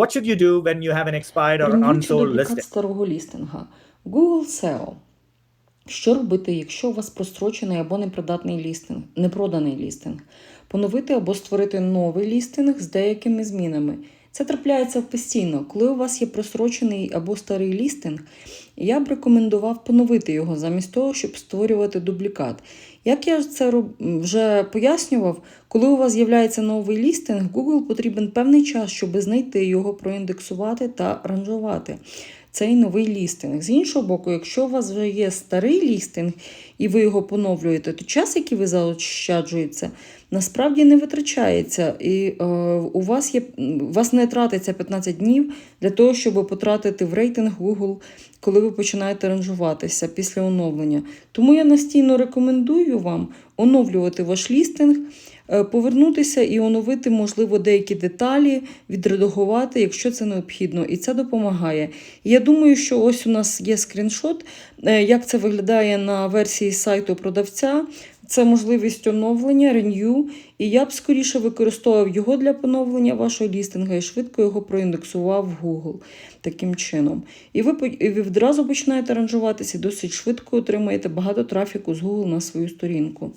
What should you do when you have an expired or unsold listing? старого лістинга. Google SEO. Що робити, якщо у вас прострочений або непридатний лістинг, непроданий лістинг? Поновити або створити новий лістинг з деякими змінами. Це трапляється постійно. Коли у вас є просрочений або старий лістинг, я б рекомендував поновити його замість того, щоб створювати дублікат. Як я це вже пояснював, коли у вас з'являється новий лістинг, Google потрібен певний час, щоб знайти його, проіндексувати та ранжувати цей новий лістинг. З іншого боку, якщо у вас вже є старий лістинг і ви його поновлюєте, то час, який ви заощаджуєте, насправді не витрачається. І е, у вас є у вас не тратиться 15 днів для того, щоб потратити в рейтинг Google, коли ви починаєте ранжуватися після оновлення. Тому я настійно рекомендую вам оновлювати ваш лістинг. Е, Повернутися і оновити, можливо, деякі деталі, відредагувати, якщо це необхідно, і це допомагає. Я думаю, що ось у нас є скріншот, е, як це виглядає на версії сайту продавця. Це можливість оновлення, renew, і я б скоріше використовував його для поновлення вашого лістинга і швидко його проіндексував в Google таким чином. І ви, і ви відразу починаєте ранжуватися і досить швидко отримаєте багато трафіку з Google на свою сторінку.